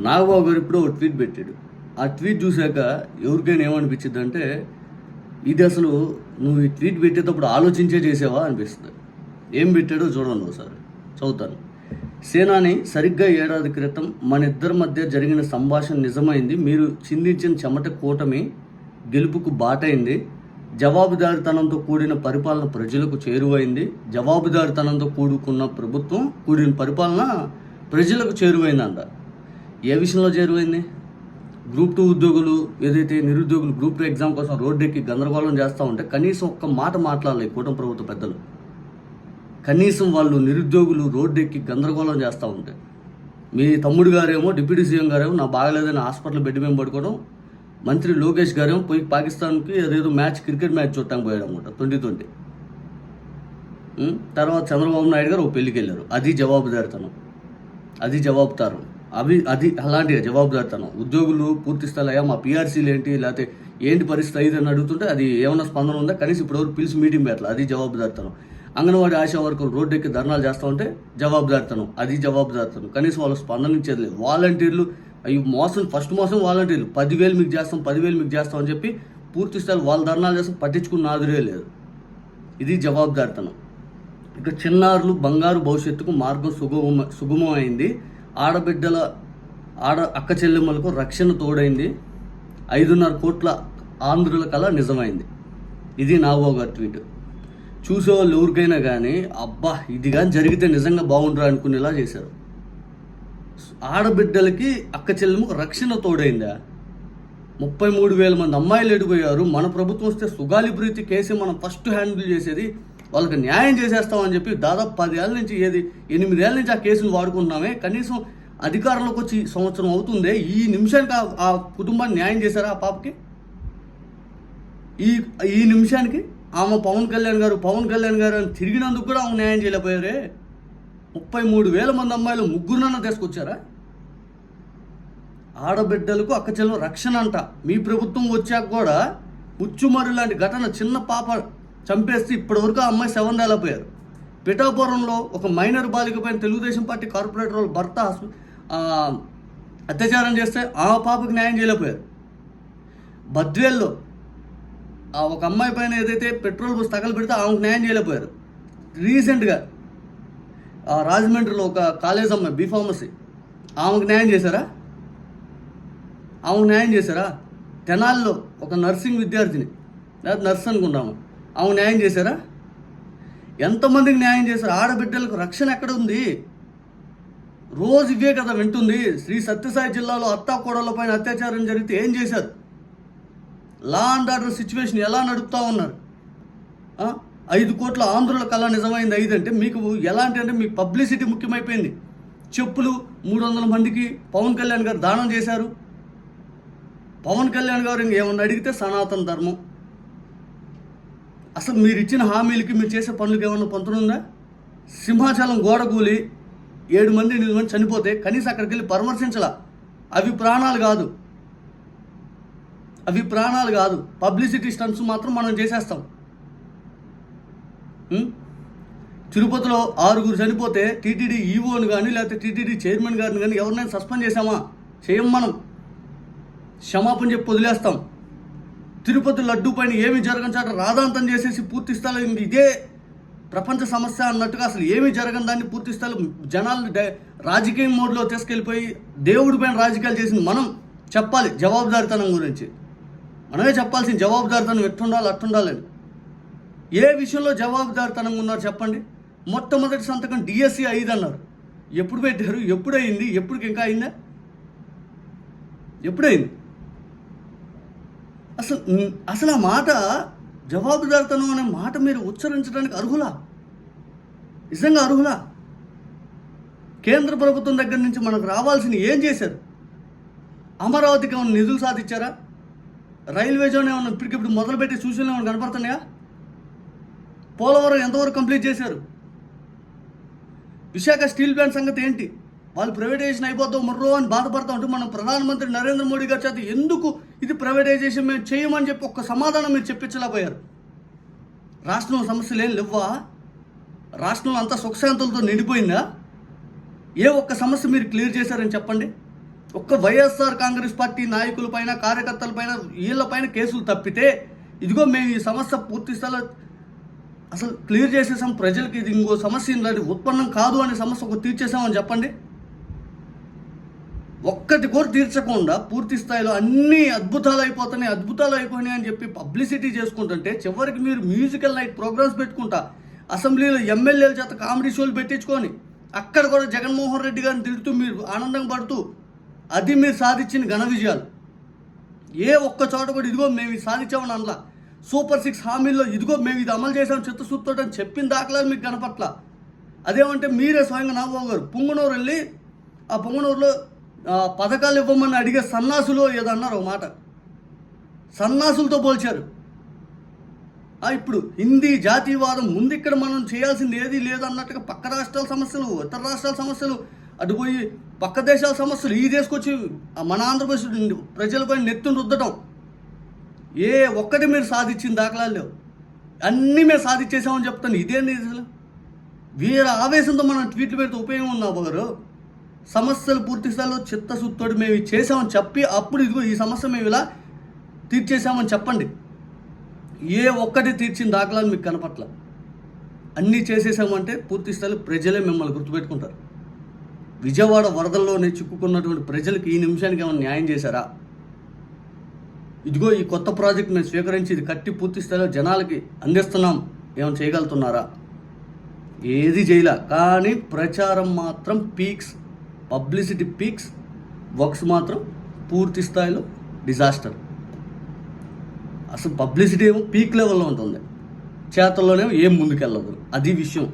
నాగబాబు గారు ఇప్పుడు ఒక ట్వీట్ పెట్టాడు. ఆ ట్వీట్ చూశాక ఎవరికైనా ఏమనిపించింది అంటే ఇది అసలు నువ్వు ఈ ట్వీట్ పెట్టేటప్పుడు ఆలోచించే చేసావా? అనిపిస్తుంది. ఏం పెట్టాడో చూడండి ఒకసారి. చదువుతాను. సేనాని సరిగ్గా ఏడాది క్రితం మన ఇద్దరి మధ్య జరిగిన సంభాషణ నిజమైంది. మీరు చిందించిన చెమట కూటమి గెలుపుకు బాటైంది. జవాబుదారితనంతో కూడిన పరిపాలన ప్రజలకు చేరువైంది. జవాబుదారితనంతో కూడుకున్న ప్రభుత్వం కూడిన పరిపాలన ప్రజలకు చేరువైందంట. ఏ విషయంలో చేరువైంది? గ్రూప్ టూ ఉద్యోగులు ఏదైతే నిరుద్యోగులు గ్రూప్ టూ ఎగ్జామ్ కోసం రోడ్డు ఎక్కి గందరగోళం చేస్తూ ఉంటే కనీసం ఒక్క మాట మాట్లాడాలి కూటమి ప్రభుత్వ పెద్దలు. కనీసం వాళ్ళు నిరుద్యోగులు రోడ్డు ఎక్కి గందరగోళం చేస్తూ ఉంటే. మీ తమ్ముడు గారేమో డిప్యూటీ సీఎం గారేమో నా బాగలేదని హాస్పిటల్ బెడ్ మేము పడుకోవడం మంత్రి లోకేష్ గారేమో పోయి పాకిస్తాన్కి అదేదో మ్యాచ్ క్రికెట్ మ్యాచ్ చూడటానికి పోయాడు అనమాట ట్వంటీ ట్వంటీ. తర్వాత చంద్రబాబు నాయుడు గారు ఒక పెళ్ళికి వెళ్ళారు అది జవాబుదారితనం. అది జవాబుతారు అవి అది అలాంటి జవాబుదారితనం. ఉద్యోగులు పూర్తి స్థాయిలో మా పీఆర్సీలు ఏంటి లేకపోతే ఏంటి పరిస్థితి అయితే అని అడుగుతుంటే అది ఏమైనా స్పందన ఉందా? కనీసం ఇప్పటివరకు పిలిచి మీటింగ్ పెట్టాలి అది జవాబుదారితనం. అంగన్వాడీ ఆశా వర్కర్లు రోడ్డెక్కి ధర్నాలు చేస్తూ ఉంటే జవాబుదారితనం అది జవాబుదారితనం. కనీసం వాళ్ళు స్పందన ఇచ్చేది లేదు. వాలంటీర్లు అవి మోసం ఫస్ట్ మోసం వాలంటీర్లు. పదివేలు మీకు చేస్తాం పదివేలు మీకు చేస్తాం అని చెప్పి పూర్తి స్థాయి వాళ్ళు ధర్నాలు చేస్తాం పట్టించుకున్న నాదురే లేదు. ఇది జవాబుదారితనం. ఇక చిన్నారులు బంగారు భవిష్యత్తుకు మార్గం సుగమ సుగమమైంది. ఆడబిడ్డల ఆడ అక్క చెల్లెమ్మలకు రక్షణ తోడైంది. ఐదున్నర కోట్ల ఆంధ్రుల కళ నిజమైంది. ఇది నాగబాబు గారి ట్వీట్. చూసేవాళ్ళు ఎవరికైనా కానీ అబ్బా ఇది కానీ జరిగితే నిజంగా బాగుంటారు అనుకునేలా చేశారు. ఆడబిడ్డలకి అక్క చెల్లెమ్మకు రక్షణ తోడైందా? ముప్పై మూడు వేల మంది అమ్మాయిలు ఎడిపోయారు. మన ప్రభుత్వం వస్తే సుగాలి ప్రీతి కేసు మనం ఫస్ట్ హ్యాండిల్ చేసేది వాళ్ళకి న్యాయం చేసేస్తామని చెప్పి దాదాపు పదేళ్ళ నుంచి ఏది ఎనిమిదేళ్ళ నుంచి ఆ కేసును వాడుకుంటున్నామే. కనీసం అధికారంలోకి వచ్చి సంవత్సరం అవుతుందే ఈ నిమిషానికి ఆ- కుటుంబాన్ని న్యాయం చేశారా ఆ పాపకి? ఈ ఈ నిమిషానికి ఆమె పవన్ కళ్యాణ్ గారు పవన్ కళ్యాణ్ గారు అని తిరిగినందుకు కూడా ఆమె న్యాయం చేయలేకపోయారే? ముప్పై మూడు వేల మంది అమ్మాయిలు ముగ్గురునన్నా తీసుకొచ్చారా? ఆడబిడ్డలకు అక్క చెల్లెలు రక్షణ అంట. మీ ప్రభుత్వం వచ్చాక కూడా ఉచ్చుమరు లాంటి ఘటన చిన్న పాప చంపేస్తే ఇప్పటివరకు ఆ అమ్మాయి సెవెన్ పోయారు పిఠాపురంలో ఒక మైనర్ బాలిక పైన తెలుగుదేశం పార్టీ కార్పొరేటర్ వాళ్ళు భర్త అత్యాచారం చేస్తే ఆ పాపకి న్యాయం చేయలేకపోయారు. బద్వేల్లో ఆ ఒక అమ్మాయి పైన ఏదైతే పెట్రోల్ బస్ తగలు పెడితే ఆమెకు న్యాయం చేయలేకపోయారు. రీసెంట్గా ఆ రాజమండ్రిలో ఒక కాలేజ్ అమ్మాయి బీ ఫార్మసీ ఆమెకు న్యాయం చేశారా? ఆమెకు న్యాయం చేశారా? తెనాల్లో ఒక నర్సింగ్ విద్యార్థిని లేదా నర్స్ అనుకుంటాము ఆమె న్యాయం చేశారా? ఎంతమందికి న్యాయం చేశారు? ఆడబిడ్డలకు రక్షణ ఎక్కడ ఉంది రోజు ఇవే కదా వింటుంది. శ్రీ సత్యసాయి జిల్లాలో అత్తా పైన అత్యాచారం జరిగితే ఏం చేశారు? లా అండ్ ఆర్డర్ సిచ్యువేషన్ ఎలా నడుపుతా ఉన్నారు? ఐదు కోట్ల ఆంధ్రుల కళ నిజమైంది ఐదు అంటే మీకు ఎలాంటి అంటే మీ పబ్లిసిటీ ముఖ్యమైపోయింది. చెప్పులు మూడు వందల మందికి పవన్ కళ్యాణ్ గారు దానం చేశారు. పవన్ కళ్యాణ్ గారు ఇంకేమన్నా అడిగితే సనాతన ధర్మం. అసలు మీరు ఇచ్చిన హామీలకి మీరు చేసే పనులకి ఏమన్నా పొంతనుందా సింహాచలం గోడ కూలి ఏడు మంది ఎనిమిది మంది చనిపోతే కనీసం అక్కడికి వెళ్ళి పరామర్శించలా. అవి ప్రాణాలు కాదు. అవి ప్రాణాలు కాదు. పబ్లిసిటీ స్టంట్స్ మాత్రం మనం చేసేస్తాం. తిరుపతిలో ఆరుగురు చనిపోతే టీటీడీ ఈవోని కానీ లేకపోతే టీటీడీ చైర్మన్ గారిని కానీ ఎవరినైనా సస్పెండ్ చేసామా? చేయం మనం. క్షమాపణ చెప్పి వదిలేస్తాం. తిరుపతి లడ్డు పైన ఏమి జరగని చాట రాధాంతం చేసేసి పూర్తి ఇదే ప్రపంచ సమస్య అన్నట్టుగా అసలు ఏమి జరగని దాన్ని పూర్తి జనాలు రాజకీయ మోడ్లో తీసుకెళ్ళిపోయి దేవుడి పైన రాజకీయాలు చేసింది మనం. చెప్పాలి జవాబుదారితనం గురించి. మనమే చెప్పాల్సిన జవాబుదారితనం ఎట్టుండాలి అట్టుండాలని ఏ విషయంలో జవాబుదారితనంగా ఉన్నారు చెప్పండి. మొట్టమొదటి సంతకం డిఎస్సి ఐదు అన్నారు. ఎప్పుడు పెట్టారు? ఎప్పుడు అయింది? ఎప్పుడు ఇంకా అయిందా? ఎప్పుడైంది? అసలు అసలు ఆ మాట జవాబుదారితనం అనే మాట మీరు ఉచ్చరించడానికి అర్హులా? నిజంగా అర్హులా? కేంద్ర ప్రభుత్వం దగ్గర నుంచి మనకు రావాల్సిన ఏం చేశారు? అమరావతికి ఏమైనా నిధులు సాధించారా? రైల్వే జోన్ ఏమైనా ఇప్పటికిప్పుడు మొదలుపెట్టి సూచనలు ఏమైనా కనపడుతున్నాయా? పోలవరం ఎంతవరకు కంప్లీట్ చేశారు? విశాఖ స్టీల్ ప్లాంట్ సంగతి ఏంటి? వాళ్ళు ప్రైవేటైజేషన్ అయిపోతాం మర్రో అని బాధపడతా ఉంటే మనం ప్రధానమంత్రి నరేంద్ర మోడీ గారి చేత ఎందుకు ఇది ప్రైవేటైజేషన్ మేము చేయమని చెప్పి ఒక్క సమాధానం మీరు చెప్పించలేకపోయారు? రాష్ట్రంలో సమస్యలు ఏం లేవా రాష్ట్రంలో అంతా సుఖశాంతులతో నిండిపోయిందా? ఏ ఒక్క సమస్య మీరు క్లియర్ చేశారని చెప్పండి. ఒక్క వైఎస్ఆర్ కాంగ్రెస్ పార్టీ నాయకులపైన కార్యకర్తలపైన వీళ్ళపైన కేసులు తప్పితే ఇదిగో మేము ఈ సమస్య పూర్తి స్థాయిలో అసలు క్లియర్ చేసేసాం. ప్రజలకి ఇది ఇంకో సమస్య ఉత్పన్నం కాదు అనే సమస్య ఒక తీర్చేసామని చెప్పండి. ఒక్కటి కూడా తీర్చకుండా పూర్తి స్థాయిలో అన్ని అద్భుతాలు అయిపోతున్నాయి అద్భుతాలు అయిపోయినాయి అని చెప్పి పబ్లిసిటీ చేసుకుంటుంటే చివరికి మీరు మ్యూజికల్ నైట్ ప్రోగ్రామ్స్ పెట్టుకుంటా అసెంబ్లీలో ఎమ్మెల్యేల చేత కామెడీ షోలు పెట్టించుకొని అక్కడ కూడా జగన్మోహన్ రెడ్డి గారిని తిడుతూ మీరు ఆనందం పడుతూ అది మీరు సాధించిన ఘన విజయాలు. ఏ ఒక్క చోట కూడా ఇదిగో మేము ఇది సాధించామని అనలా. సూపర్ సిక్స్ హామీల్లో ఇదిగో మేము ఇది అమలు చేసాం చిత్తశుద్ధితో అని చెప్పిన దాఖలాలు మీకు కనపట్ల. అదేమంటే మీరే స్వయంగా నాగబాబు గారు పొంగనూరు వెళ్ళి ఆ పొంగనూరులో పథకాలు ఇవ్వమని అడిగే సన్నాసులు ఏదో అన్నారు ఒక మాట. సన్నాసులతో పోల్చారు. ఇప్పుడు హిందీ జాతీయవాదం ముందు ఇక్కడ మనం చేయాల్సింది ఏది లేదన్నట్టుగా పక్క రాష్ట్రాల సమస్యలు ఇతర రాష్ట్రాల సమస్యలు అటు పోయి పక్క దేశాల సమస్యలు ఈ దేశకొచ్చి మన ఆంధ్రప్రదేశ్ ప్రజలపై నెత్తుని రుద్దటం. ఏ ఒక్కటి మీరు సాధించిన దాఖలాలు లేవు. అన్నీ మేము సాధించేసామని చెప్తాను. ఇదేంటి అసలు? వీర ఆవేశంతో మనం ట్వీట్లు పెడితే ఉపయోగం ఉన్నా ఒకరు సమస్యలు పూర్తి స్థాయిలో చిత్తశుద్ధుడు మేము చేసామని చెప్పి అప్పుడు ఇదిగో ఈ సమస్య మేము ఇలా తీర్చేసామని చెప్పండి. ఏ ఒక్కటి తీర్చిన దాఖలాలు మీకు కనపట్ల. అన్నీ చేసేసామంటే పూర్తి స్థాయిలో ప్రజలే మిమ్మల్ని గుర్తుపెట్టుకుంటారు. విజయవాడ వరదల్లోనే చిక్కుకున్నటువంటి ప్రజలకు ఈ నిమిషానికి ఏమైనా న్యాయం చేశారా? ఇదిగో ఈ కొత్త ప్రాజెక్ట్ మేము స్వీకరించి ఇది కట్టి పూర్తి స్థాయిలో జనాలకి అందిస్తున్నాం. ఏమైనా చేయగలుగుతున్నారా? ఏది చేయలే. కానీ ప్రచారం మాత్రం పీక్స్ పబ్లిసిటీ పీక్స్ వర్క్స్ మాత్రం పూర్తి స్థాయిలో డిజాస్టర్. అసలు పబ్లిసిటీ ఏమో పీక్ లెవెల్లో ఉంటుంది. చేతల్లోనేమో ఏం ముందుకెళ్ళదు. అది విషయం.